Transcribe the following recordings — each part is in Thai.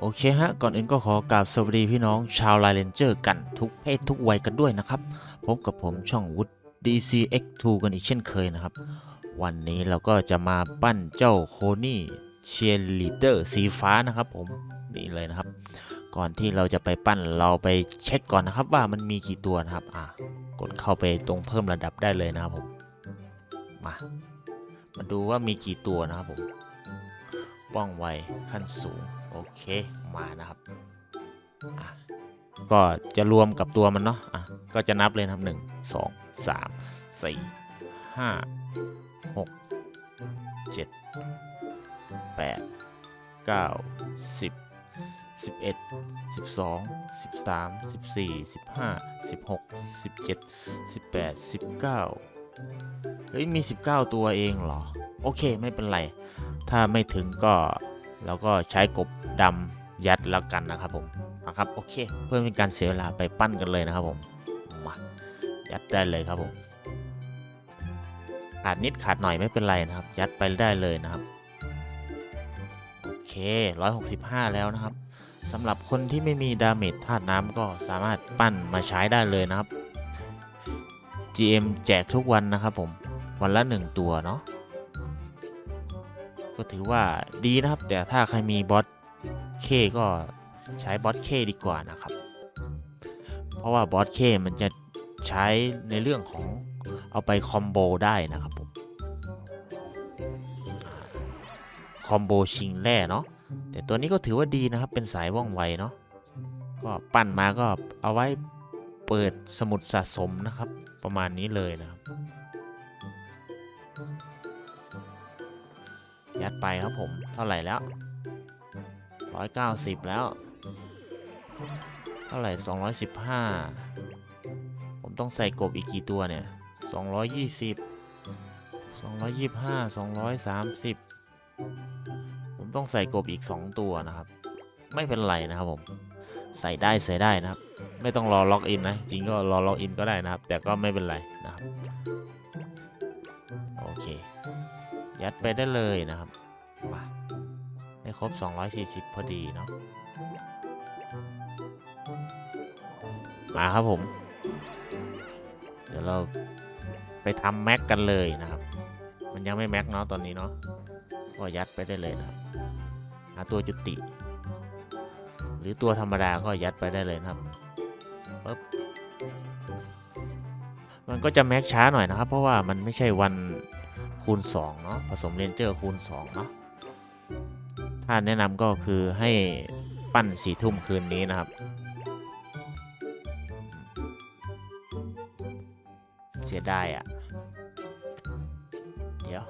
โอเคฮะ ก่อนอื่นก็ขอกราบสวัสดีพี่น้องชาวไลเลนเจอร์กันทุกเพศทุกวัยกันด้วยนะครับ พบกับผมช่องวุฒ DCX2 กันอีกเช่นเคยนะครับ วันนี้เราก็จะมาปั้นเจ้าโคนี่เชียร์ลีเดอร์สีฟ้านะครับผมนี่เลยนะครับ ก่อนที่เราจะไปปั้นเราไปเช็คก่อนนะครับว่ามันมีกี่ตัวนะครับอะกดเข้าไปตรงเพิ่มระดับได้เลยนะครับผมมามาดูว่ามีกี่ตัวนะครับผมป้องไวขั้นสูง เคมานะครับอะก็จะรวมกับตัวมันเนาะอะก็จะนับเลยนะครับหนึ่งสองสามสี่ห้าหกเจ็ดแปดเก้าสิบสิบเอ็ดสิบสองสิบสามสิบสี่สิบห้าสิบหกสิบเจ็ดสิบแปดสิบเก้าเฮ้ยมี19ตัวเองเหรอ โอเคไม่เป็นไร ถ้าไม่ถึงก็ เราก็ใช้กบดำยัดแล้วกันนะครับผมนะครับโอเค เพื่อเป็นการเสียเวลาไปปั้นกันเลยนะครับผมมายัดได้เลยครับผมขาดนิดขาดหน่อยไม่เป็นไรนะครับ ยัดไปได้เลยนะครับโอเค 165 แล้วนะครับสำหรับคนที่ไม่มีดาเมจธาตุน้ำก็สามารถปั้นมาใช้ได้เลยนะครับ GM แจกทุกวันนะครับผม วันละ 1 ตัวเนาะ ก็ถือว่าดีนะครับ แต่ถ้าใครมีบอสเคก็ใช้บอสเคดีกว่านะครับ เพราะว่าบอสเคมันจะใช้ในเรื่องของเอาไปคอมโบได้นะครับผมคอมโบชิงแร่เนาะแต่ตัวนี้ก็ถือว่าดีนะครับเป็นสายว่องไวเนาะก็ปั้นมาก็เอาไว้เปิดสมุดสะสมนะครับ ประมาณนี้เลยนะครับ ยัดไปครับผม เท่าไหร่แล้ว 190 แล้ว เท่าไหร่ 215 ผมต้องใส่กบอีกกี่ตัวเนี่ย 220 225 230 ผมต้องใส่กบอีก 2 ตัวนะครับ ไม่เป็นไรนะครับผม ใส่ได้ใส่ได้นะครับ ไม่ต้องรอล็อกอินนะ จริงก็รอล็อกอินก็ได้นะครับ แต่ก็ไม่เป็นไรนะครับ โอเค ยัดไปได้เลยนะครับมาให้ครบ 240 พอดีเนาะมาครับผม เดี๋ยวเราไปทำแม็กกันเลยนะครับ มันยังไม่แม็กเนาะตอนนี้เนาะก็ยัดไปได้เลยนะครับหาตัวจุติ หรือตัวธรรมดาก็ยัดไปได้เลยนะครับปึ๊บมันก็จะแม็กช้าหน่อยนะครับ เพราะว่ามันไม่ใช่วัน คูณ 2 เนาะผสมเรนเจอร์คูณ 2 เนาะถ้าแนะนำก็คือให้ปั้นสี่ทุ่มคืนนี้นะครับ เสียดายอะ่ะ เดี๋ยว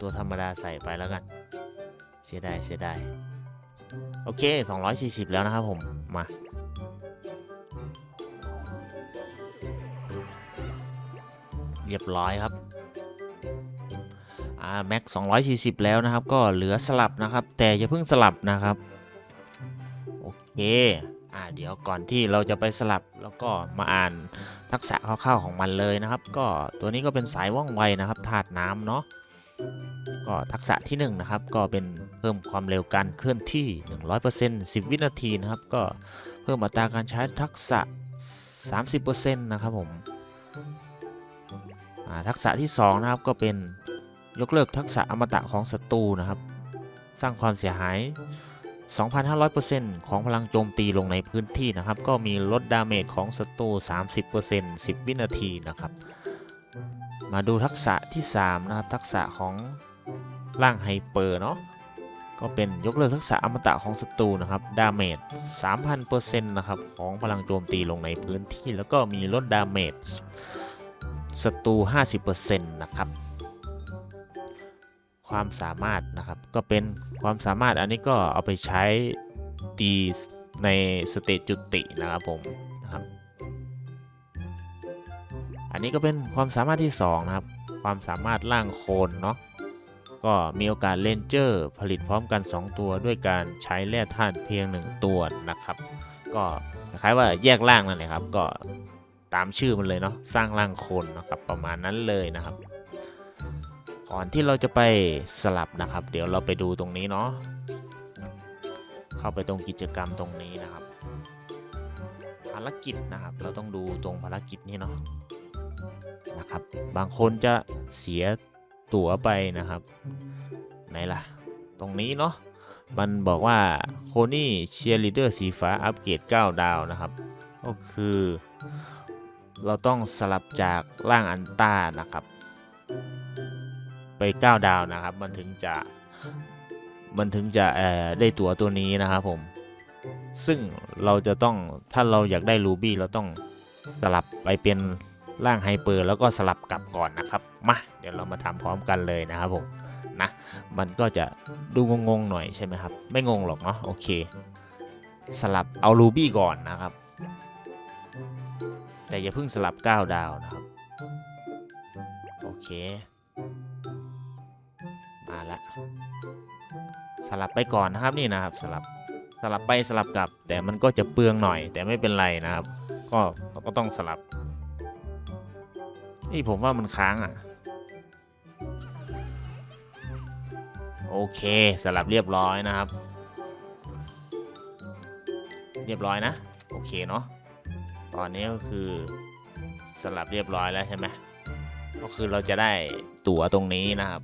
ตัวธรรมดาใส่ไปแล้วกัน เสียดายเสียดายโอเค 240 แล้วนะครับผม มาเรียบร้อยครับ แม็ก240 แล้วนะครับ ก็เหลือสลับนะครับ แต่อย่าเพิ่งสลับนะครับ โอเคอ่าเดี๋ยวก่อนที่เราจะไปสลับแล้วก็มาอ่านทักษะคร่าวๆของมันเลยนะครับ ก็ตัวนี้ก็เป็นสายว่องไวนะครับธาตุน้ำเนาะก็ทักษะที่1นงนะครับก็เป็นเพิ่มความเร็วการเคลื่อนที่ 100% 10 วินาทีนะครับ ก็เพิ่มอัตราการใช้ทักษะ 30%นะครับผมอ่าทักษะที่2นะครับก็เป็น ยกเลิกทักษะอมตะของศัตรูนะครับ สร้างความเสียหาย 2,500%ของพลังโจมตีลงในพื้นที่นะครับ ก็มีลดดาเมจของศัตรู 30% 10 วินาทีนะครับ มาดูทักษะที่ 3 นะครับ ทักษะของร่างไฮเปอร์เนาะก็เป็นยกเลิกทักษะอมตะของศัตรูนะครับ ดาเมจ 3,000%นะครับ ของพลังโจมตีลงในพื้นที่ แล้วก็มีลดดาเมจศัตรู 50%นะครับ ความสามารถนะครับ ก็เป็นความสามารถอันนี้ก็เอาไปใช้ตีในสเตจจุตินะครับผมนะครับ อันนี้ก็เป็นความสามารถที่ 2 นะครับ ความสามารถล่างโคนเนาะก็มีโอกาสเลนเจอร์ผลิตพร้อมกัน 2 ตัวด้วยการใช้แร่ธาตุเพียง 1 ตัวนะครับ ก็คล้ายว่าแยกล่างนั่นแหละครับ ก็ตามชื่อมันเลยเนาะสร้างล่างโคนนะครับประมาณนั้นเลยนะครับ ก่อนที่เราจะไปสลับนะครับ เดี๋ยวเราไปดูตรงนี้เนาะเข้าไปตรงกิจกรรมตรงนี้นะครับภารกิจนะครับ เราต้องดูตรงภารกิจนี่เนาะนะครับ บางคนจะเสียตั๋วไปนะครับไหนล่ะ ตรงนี้เนาะมันบอกว่าโคนี่เชียร์ลีดเดอร์สีฟ้าอัปเกรด9 ดาวนะครับ ก็คือ เราต้องสลับจากร่างอันต้านะครับ ไป9ดาวนะครับ มันถึงจะมันถึงจะเออได้ตั๋วตัวนี้นะครับผม ซึ่งเราจะต้องถ้าเราอยากได้รูบี้เราต้องสลับไปเป็นร่างไฮเปอร์แล้วก็สลับกลับก่อนนะครับมาเดี๋ยวเรามาทำพร้อมกันเลยนะครับผมนะมันก็จะดูงงๆหน่อยใช่ไหมครับ ไม่งงหรอกเนาะโอเค สลับเอารูบี้ก่อนนะครับ แต่อย่าเพิ่งสลับ 9 ดาวนะครับ โอเค มาละสลับไปก่อนนะครับนี่นะครับสลับสลับไปสลับกลับ แต่มันก็จะเปลืองหน่อย แต่ไม่เป็นไรนะครับ ก็เราก็ต้องสลับ นี่ผมว่ามันค้างอะ โอเคสลับเรียบร้อยนะครับ เรียบร้อยนะ โอเคเนาะตอนนี้ก็คือสลับเรียบร้อยแล้วใช่ไหมก็คือเราจะได้ตั๋วตรงนี้นะครับ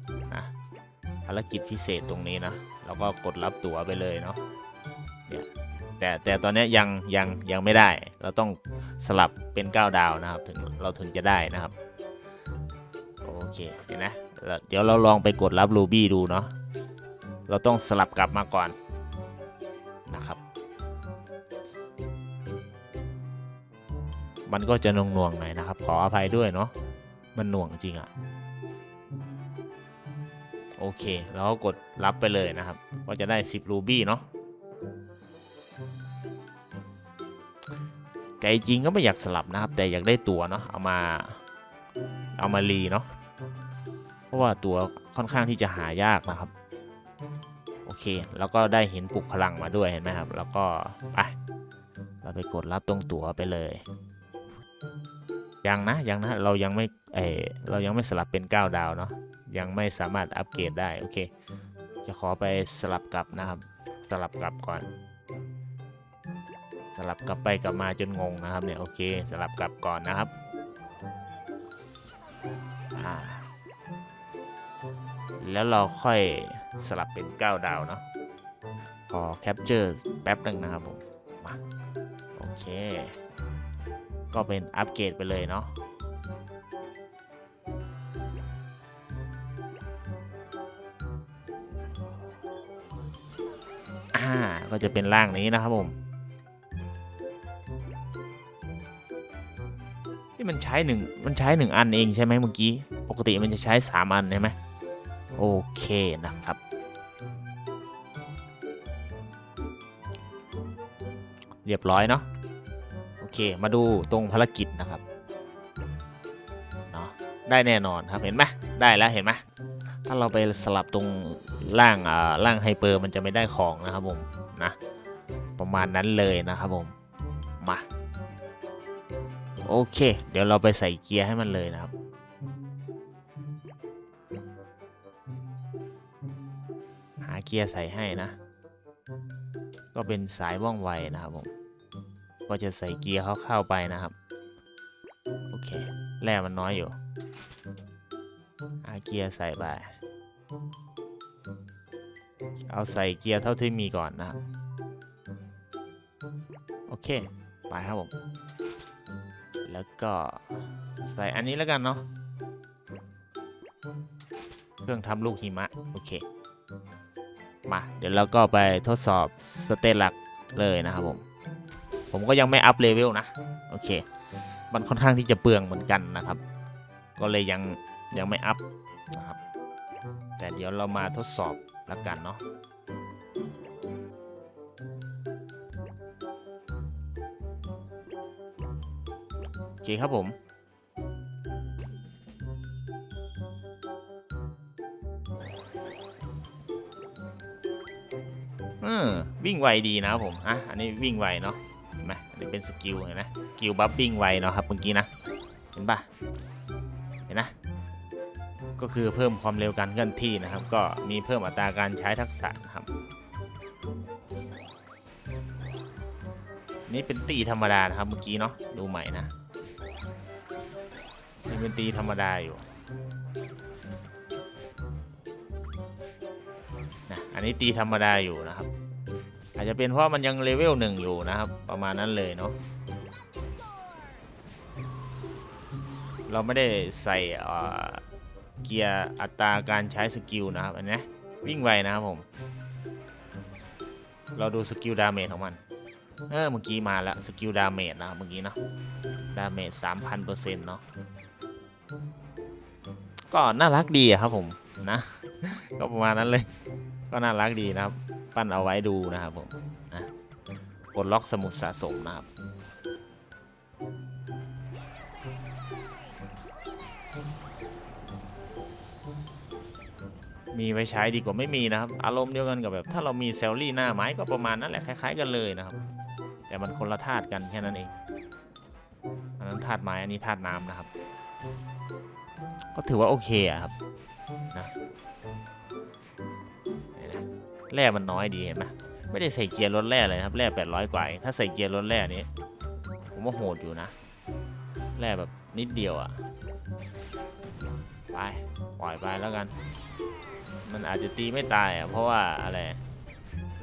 ภารกิจพิเศษตรงนี้นะเราก็กดรับตั๋วไปเลยเนาะเนี่ยแต่แต่ตอนนี้ยังยังยังไม่ได้ เราต้องสลับเป็น 9 ดาวนะครับถึงเราถึงจะได้นะครับโอเคเห็นนะเดี๋ยวเราลองไปกดรับรูบี้ดูเนาะเราต้องสลับกลับมาก่อนนะครับ มันก็จะหน่วงๆหน่อยนะครับ ขออภัยด้วยเนาะมันหน่วงจริงอะ่ะ โอเคเราก็กดรับไปเลยนะครับ ก็จะได้ 10 รูบี้เนาะใจจริงก็ไม่อยากสลับนะครับ แต่อยากได้ตัวเนาะเอามาเอามารีเนาะเพราะว่าตัวค่อนข้างที่จะหายากนะครับ โอเค แล้วก็ได้เห็นปลุกพลังมาด้วยเห็นไหมครับ แล้วก็ไปเราไปกดรับตรงตัวไปเลย ยังนะยังนะเรายังไม่เออเรายังไม่สลับเป็น 9 ดาวเนาะ ยังไม่สามารถอัปเกรดได้ โอเค จะขอไปสลับกลับนะครับ สลับกลับก่อน สลับกลับไปกลับมาจนงงนะครับเนี่ย โอเค สลับกลับก่อนนะครับแล้วเราค่อยสลับเป็น 9 ดาวเนาะ ขอแคปเจอร์แป๊บหนึ่งนะครับผม มา โอเค ก็เป็นอัปเกรดไปเลยเนาะ อ่าก็จะเป็นร่างนี้นะครับผมที่มันใช้หนึ่งมันใช้หนึ่งอันเองใช่ไหมเมื่อกี้ ปกติมันจะใช้สามอันใช่ไหมโอเคนะครับ เรียบร้อยเนาะโอเคมาดูตรงภารกิจนะครับเนาะได้แน่นอนครับเห็นไหมได้แล้วเห็นไหมถ้าเราไปสลับตรง ล่างอ่าล่างไฮเปอร์มันจะไม่ได้ของนะครับผมนะประมาณนั้นเลยนะครับผมมาโอเค เดี๋ยวเราไปใส่เกียร์ให้มันเลยนะครับหาเกียร์ใส่ให้นะ ก็เป็นสายว่องไวนะครับผมก็จะใส่เกียร์เข้าเข้าไปนะครับโอเคแร่มันน้อยอยู่หาเกียร์ใส่ไป เอาใส่เกียร์เท่าที่มีก่อนนะครับ โอเค ไปครับผม แล้วก็ใส่อันนี้แล้วกันเนาะ เครื่องทำลูกหิมะ โอเค มา เดี๋ยวเราก็ไปทดสอบสเตตหลักเลยนะครับผม ผมก็ยังไม่อัพเลเวลนะ โอเค มันค่อนข้างที่จะเปลืองเหมือนกันนะครับ ก็เลยยังยังไม่อัพนะครับแต่เดี๋ยวเรามาทดสอบแล้วกันเนาะ เคครับผมเออวิ่งไวดีนะผม อะ อันนี้วิ่งไวเนาะเห็นไหมอันนี้เป็นสกิลเห็นไหมสกิลบัฟวิ่งไวเนาะครับเมื่อกี้นะ เห็นปะเห็นนะ ก็คือเพิ่มความเร็วการเคลื่อนที่นะครับ ก็มีเพิ่มอัตราการใช้ทักษะนะครับ นี่เป็นตีธรรมดานะครับเมื่อกี้เนาะ ดูใหม่นะ นี่เป็นตีธรรมดาอยู่นะอันนี้ตีธรรมดาอยู่นะครับ อาจจะเป็นเพราะมันยังเลเวลหนึ่งอยู่นะครับ ประมาณนั้นเลยเนาะเราไม่ได้ใส่เอ่อเกียร์อัตราการใช้สกิลนะครับอันนี้วิ่งไวนะครับผม เราดูสกิลดาเมจของมัน เออเมื่อกี้มาแล้วสกิลดาเมจนะครับเมื่อกี้เนาะดาเมจสามพันเปอร์เซ็นต์เนาะ ก็น่ารักดีครับผมนะ ก็ประมาณนั้นเลย ก็น่ารักดีนะครับ ปั้นเอาไว้ดูนะครับผมนะกดล็อกสมุดสะสมนะครับมีไว้ใช้ดีกว่าไม่มีนะครับ อารมณ์เดียวกันกับแบบ ถ้าเรามีเซลลี่หน้าไม้ก็ประมาณนั้นแหละคล้าย ๆ กันเลยนะครับ แต่มันคนละธาตุกันแค่นั้นเองอันนั้นธาตุไม้อันนี้ธาตุน้ำนะครับ ก็ถือว่าโอเคอะครับนะนไหมแร่มันน้อยดีเห็นไหมไม่ได้ใส่เกียร์ลดแร่เลยครับแร่800 กว่าถ้าใส่เกียร์ลดแร่นี้ผมว่าโหดอยู่นะแร่แบบนิดเดียวอะไปปล่อยไปแล้วกัน มันอาจจะตีไม่ตายอะเพราะว่าอะไร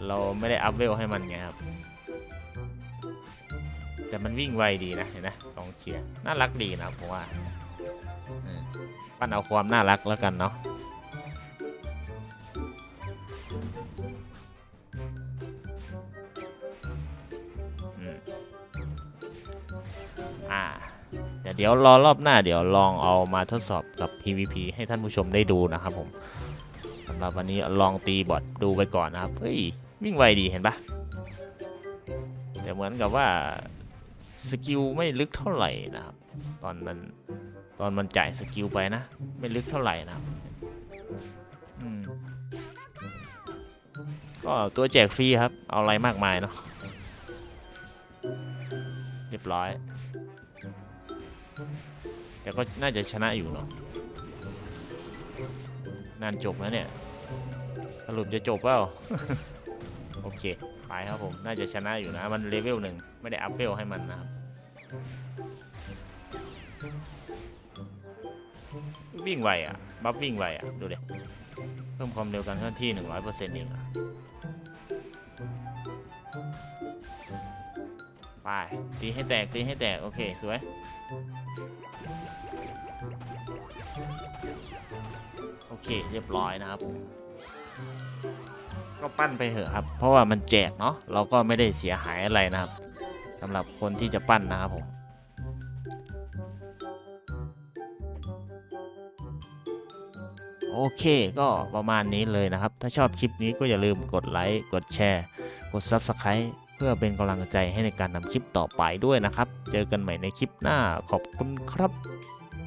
เราไม่ได้อัพเวลให้มันไงครับแต่มันวิ่งไวดีนะเห็นไหมกองเชียร์น่ารักดีนะผมว่า ปั้นเอาความน่ารักแล้วกันเนาะอ่าเดี๋ยวเดี๋ยวรอรอบหน้าเดี๋ยวลองเอามาทดสอบกับ PVP ให้ท่านผู้ชมได้ดูนะครับผมสำหรับวันนี้ลองตีบอทดูไปก่อนนะครับ เฮ้ย วิ่งไวดีเห็นปะแต่เหมือนกับว่า สกิลไม่ลึกเท่าไหร่นะครับ ตอนมัน ตอนมันจ่ายสกิลไปนะ ไม่ลึกเท่าไหร่นะก็ตัวแจกฟรีครับ เอาอะไรมากมายเนาะเรียบร้อย แต่ก็น่าจะชนะอยู่เนาะนานจบแล้วเนี่ย สรุปจะจบเปล่า โอเคไปครับผม น่าจะชนะอยู่นะ มันเลเวลหนึ่ง ไม่ได้อัพเวลให้มันนะครับ วิ่งไวอะ บัฟวิ่งไวอะ ดูเดิเพิ่มความเร็วการเคลื่อนที่ 100%เองอะไปตีให้แตกตีให้แตก โอเค สวย โอเค เรียบร้อยนะครับก็ปั้นไปเถอะครับ เพราะว่ามันแจกเนาะเราก็ไม่ได้เสียหายอะไรนะครับสำหรับคนที่จะปั้นนะครับผม โอเค ก็ประมาณนี้เลยนะครับ ถ้าชอบคลิปนี้ก็อย่าลืมกดไลค์กดแชร์ กด Subscribe เพื่อเป็นกำลังใจให้ในการนำคลิปต่อไปด้วยนะครับ เจอกันใหม่ในคลิปหน้าขอบคุณครับ